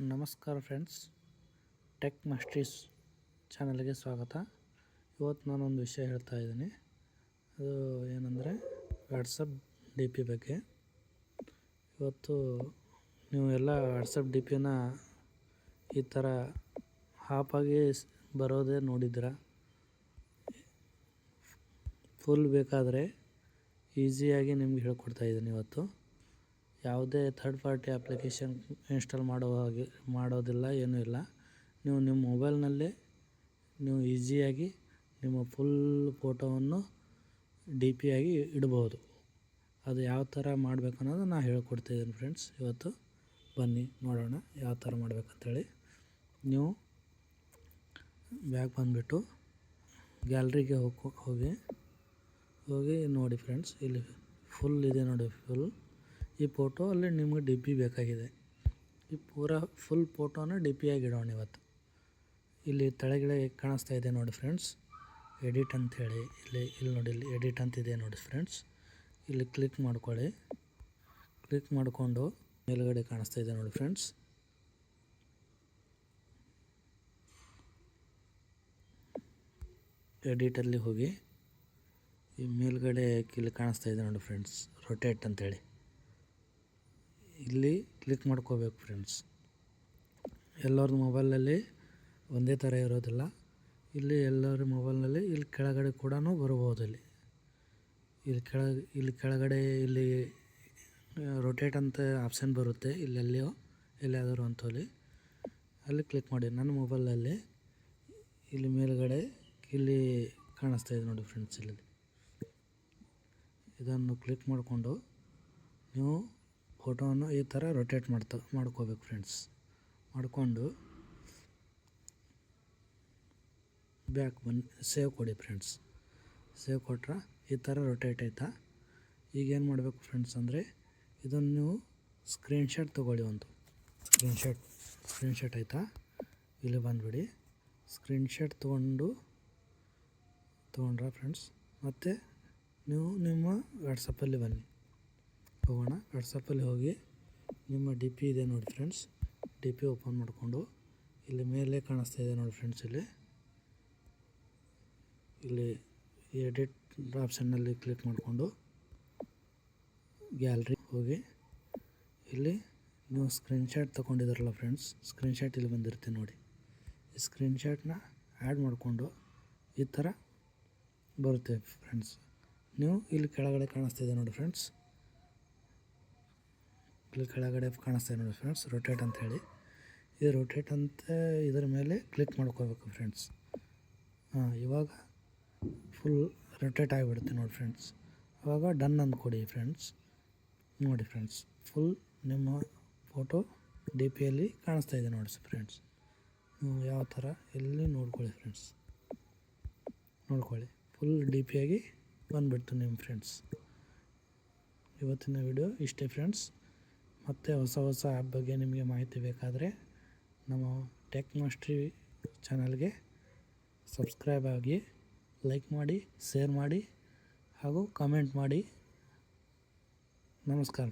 ನಮಸ್ಕಾರ friends, tech ಮಾಸ್ಟ್ರೀಸ್ ಚಾನಲ್ಗೆ ಸ್ವಾಗತ. ಇವತ್ತು ನಾನೊಂದು ವಿಷಯ ಹೇಳ್ತಾ ಇದ್ದೀನಿ. ಅದು ಏನಂದರೆ, ವಾಟ್ಸಪ್ ಡಿ ಪಿ ಬಗ್ಗೆ. ಇವತ್ತು ನೀವು ಎಲ್ಲ ವಾಟ್ಸಪ್ ಡಿ ಪಿನ ಈ ಥರ ಹಾಪಾಗಿ ಬರೋದೇ ನೋಡಿದ್ರ ಫುಲ್ ಬೇಕಾದರೆ ಈಸಿಯಾಗಿ ನಿಮ್ಗೆ ಹೇಳ್ಕೊಡ್ತಾ ಇದ್ದೀನಿ ಇವತ್ತು. ಯಾವುದೇ ಥರ್ಡ್ ಪಾರ್ಟಿ ಅಪ್ಲಿಕೇಶನ್ ಇನ್ಸ್ಟಾಲ್ ಮಾಡೋ ಹಾಗೆ, ಮಾಡೋದಿಲ್ಲ, ಏನೂ ಇಲ್ಲ. ನೀವು ನಿಮ್ಮ ಮೊಬೈಲ್ನಲ್ಲೇ ನೀವು ಈಸಿಯಾಗಿ ನಿಮ್ಮ ಫುಲ್ ಫೋಟೋವನ್ನು ಡಿ ಪಿ ಆಗಿ ಇಡ್ಬೋದು. ಅದು ಯಾವ ಥರ ಮಾಡಬೇಕು ಅನ್ನೋದು ನಾನು ಹೇಳ್ಕೊಡ್ತಿದ್ದೀನಿ ಫ್ರೆಂಡ್ಸ್ ಇವತ್ತು ಬನ್ನಿ, ನೋಡೋಣ ಯಾವ ಥರ ಮಾಡ್ಬೇಕಂತೇಳಿ. ನೀವು ಬ್ಯಾಗ್ ಬಂದುಬಿಟ್ಟು ಗ್ಯಾಲ್ರಿಗೆ ಹೋಗಿ ಹೋಗಿ ಹೋಗಿ ನೋಡಿ ಫ್ರೆಂಡ್ಸ್ ಇಲ್ಲಿ ಫುಲ್ ಇದೆ ನೋಡಿ ಫುಲ್ ಈ ಫೋಟೋ ಅಲ್ಲಿ ನಿಮಗೆ ಡಿ ಪಿ ಬೇಕಾಗಿದೆ. ಈ ಪೂರ ಫುಲ್ ಫೋಟೋನ ಡಿ ಪಿ ಆಗಿ ಇಡೋಣ ಇವತ್ತು. ಇಲ್ಲಿ ತೆಳಗಡೆ ಕಾಣಿಸ್ತಾ ಇದೆ ನೋಡಿ ಫ್ರೆಂಡ್ಸ್ ಎಡಿಟ್ ಅಂಥೇಳಿ ಇಲ್ಲಿ ಇಲ್ಲಿ ನೋಡಿ, ಇಲ್ಲಿ ಎಡಿಟ್ ಅಂತಿದೆ ನೋಡಿ ಫ್ರೆಂಡ್ಸ್ ಇಲ್ಲಿ ಕ್ಲಿಕ್ ಮಾಡ್ಕೊಳ್ಳಿ. ಕ್ಲಿಕ್ ಮಾಡಿಕೊಂಡು ಮೇಲುಗಡೆ ಕಾಣಿಸ್ತಾ ಇದೆ ನೋಡಿ ಫ್ರೆಂಡ್ಸ್ ಎಡಿಟಲ್ಲಿ ಹೋಗಿ ಈ ಮೇಲ್ಗಡೆ ಇಲ್ಲಿ ಕಾಣಿಸ್ತಾ ಇದೆ ನೋಡಿ ಫ್ರೆಂಡ್ಸ್ ರೊಟೇಟ್ ಅಂತೇಳಿ. ಇಲ್ಲಿ ಕ್ಲಿಕ್ ಮಾಡ್ಕೋಬೇಕು ಫ್ರೆಂಡ್ಸ್ ಎಲ್ಲರದ್ದು ಮೊಬೈಲಲ್ಲಿ ಒಂದೇ ಥರ ಇರೋದಿಲ್ಲ. ಇಲ್ಲಿ ಎಲ್ಲರ ಮೊಬೈಲ್ನಲ್ಲಿ ಇಲ್ಲಿ ಕೆಳಗಡೆ ಕೂಡ ಬರ್ಬೋದು ಇಲ್ಲಿ. ಇಲ್ಲಿ ಕೆಳಗೆ ಇಲ್ಲಿ ಕೆಳಗಡೆ ಇಲ್ಲಿ ರೊಟೇಟ್ ಅಂತ ಆಪ್ಷನ್ ಬರುತ್ತೆ. ಇಲ್ಲೆಲ್ಲಿಯೋ ಎಲ್ಲಿಯಾದರೂ ಅಂತಲ್ಲಿ ಅಲ್ಲಿ ಕ್ಲಿಕ್ ಮಾಡಿ. ನನ್ನ ಮೊಬೈಲಲ್ಲಿ ಇಲ್ಲಿ ಮೇಲುಗಡೆ ಇಲ್ಲಿ ಕಾಣಿಸ್ತಾ ಇದೆ ನೋಡಿ ಫ್ರೆಂಡ್ಸ್ ಇಲ್ಲಿ. ಇದನ್ನು ಕ್ಲಿಕ್ ಮಾಡಿಕೊಂಡು ನೀವು ಫೋಟೋವನ್ನು ಈ ಥರ ರೊಟೇಟ್ ಮಾಡ್ತಾ, ಮಾಡ್ಕೋಬೇಕು ಫ್ರೆಂಡ್ಸ್ ಮಾಡಿಕೊಂಡು ಬ್ಯಾಕ್ ಬನ್ನಿ ಸೇವ್ ಕೊಡಿ ಫ್ರೆಂಡ್ಸ್ ಸೇವ್ ಕೊಟ್ರೆ ಈ ಥರ ರೊಟೇಟ್ ಆಯ್ತಾ? ಈಗ ಏನು ಮಾಡಬೇಕು ಫ್ರೆಂಡ್ಸ್ ಅಂದರೆ ಇದನ್ನು ನೀವು ಸ್ಕ್ರೀನ್ಶಾಟ್ ತೊಗೊಳ್ಳಿ ಒಂದು. ಸ್ಕ್ರೀನ್ಶಾಟ್ ಸ್ಕ್ರೀನ್ಶಾಟ್ ಆಯಿತಾ? ಇಲ್ಲಿ ಬಂದುಬಿಡಿ. ಸ್ಕ್ರೀನ್ಶಾಟ್ ತೊಗೊಂಡು, ತೊಗೊಂಡ್ರ ಫ್ರೆಂಡ್ಸ್ ಮತ್ತು ನೀವು ನಿಮ್ಮ ವಾಟ್ಸಪ್ಪಲ್ಲಿ ಬನ್ನಿ. ಹೋಗೋಣ ವಾಟ್ಸಪ್ಪಲ್ಲಿ ಹೋಗಿ ನಿಮ್ಮ ಡಿ ಪಿ ಇದೆ ನೋಡಿ ಫ್ರೆಂಡ್ಸ್ ಡಿ ಪಿ ಓಪನ್ ಮಾಡಿಕೊಂಡು ಇಲ್ಲಿ ಮೇಲೆ ಕಾಣಿಸ್ತಾ ಇದೆ ನೋಡಿ ಫ್ರೆಂಡ್ಸ್ ಇಲ್ಲಿ. ಇಲ್ಲಿ ಎಡಿಟ್ ಆಪ್ಷನ್ನಲ್ಲಿ ಕ್ಲಿಕ್ ಮಾಡಿಕೊಂಡು ಗ್ಯಾಲ್ರಿ ಹೋಗಿ ಇಲ್ಲಿ ನೀವು ಸ್ಕ್ರೀನ್ಶಾಟ್ ತೊಗೊಂಡಿದ್ದಾರಲ್ಲ ಫ್ರೆಂಡ್ಸ್ ಸ್ಕ್ರೀನ್ಶಾಟ್ ಇಲ್ಲಿ ಬಂದಿರುತ್ತೆ ನೋಡಿ. ಈ ಸ್ಕ್ರೀನ್ಶಾಟ್ನ ಆ್ಯಡ್ ಮಾಡಿಕೊಂಡು ಈ ಥರ ಬರುತ್ತೆ ಫ್ರೆಂಡ್ಸ್ ನೀವು ಇಲ್ಲಿ ಕೆಳಗಡೆ ಕಾಣಿಸ್ತಾ ಇದೆ ನೋಡಿ ಫ್ರೆಂಡ್ಸ್ ಇಲ್ಲಿ ಕೆಳಗಡೆ ಕಾಣಿಸ್ತಾ ನೋಡಿ ಫ್ರೆಂಡ್ಸ್ ರೊಟೇಟ್ ಅಂತ ಹೇಳಿ. ಇದು ರೊಟೇಟ್ ಅಂತ ಇದರ ಮೇಲೆ ಕ್ಲಿಕ್ ಮಾಡ್ಕೋಬೇಕು ಫ್ರೆಂಡ್ಸ್ ಹಾಂ, ಇವಾಗ ಫುಲ್ ರೊಟೇಟ್ ಆಗಿಬಿಡುತ್ತೆ ನೋಡಿ ಫ್ರೆಂಡ್ಸ್ ಆವಾಗ ಡನ್ ಅಂದ್ಕೊಡಿ ಫ್ರೆಂಡ್ಸ್ ನೋಡಿ ಫ್ರೆಂಡ್ಸ್ ಫುಲ್ ನಿಮ್ಮ ಫೋಟೋ ಡಿ ಪಿಯಲ್ಲಿ ಕಾಣಿಸ್ತಾ ಇದೆ ನೋಡಿ ಫ್ರೆಂಡ್ಸ್ ಯಾವ ಥರ ಎಲ್ಲಿ ನೋಡ್ಕೊಳ್ಳಿ ಫ್ರೆಂಡ್ಸ್ ನೋಡ್ಕೊಳ್ಳಿ ಫುಲ್ ಡಿ ಪಿಯಾಗಿ ಬಂದುಬಿಡ್ತು ನಿಮ್ಮ ಫ್ರೆಂಡ್ಸ್ ಇವತ್ತಿನ ವಿಡಿಯೋ ಇಷ್ಟೇ ಫ್ರೆಂಡ್ಸ್ ಮತ್ತು ಹೊಸ ಹೊಸ ಆ್ಯಪ್ ಬಗ್ಗೆ ನಿಮಗೆ ಮಾಹಿತಿ ಬೇಕಾದರೆ ನಮ್ಮ ಟೆಕ್ ಮಾಸ್ಟ್ರಿ ಚಾನಲ್ಗೆ ಸಬ್ಸ್ಕ್ರೈಬ್ ಆಗಿ, ಲೈಕ್ ಮಾಡಿ, ಶೇರ್ ಮಾಡಿ ಹಾಗೂ ಕಮೆಂಟ್ ಮಾಡಿ. ನಮಸ್ಕಾರ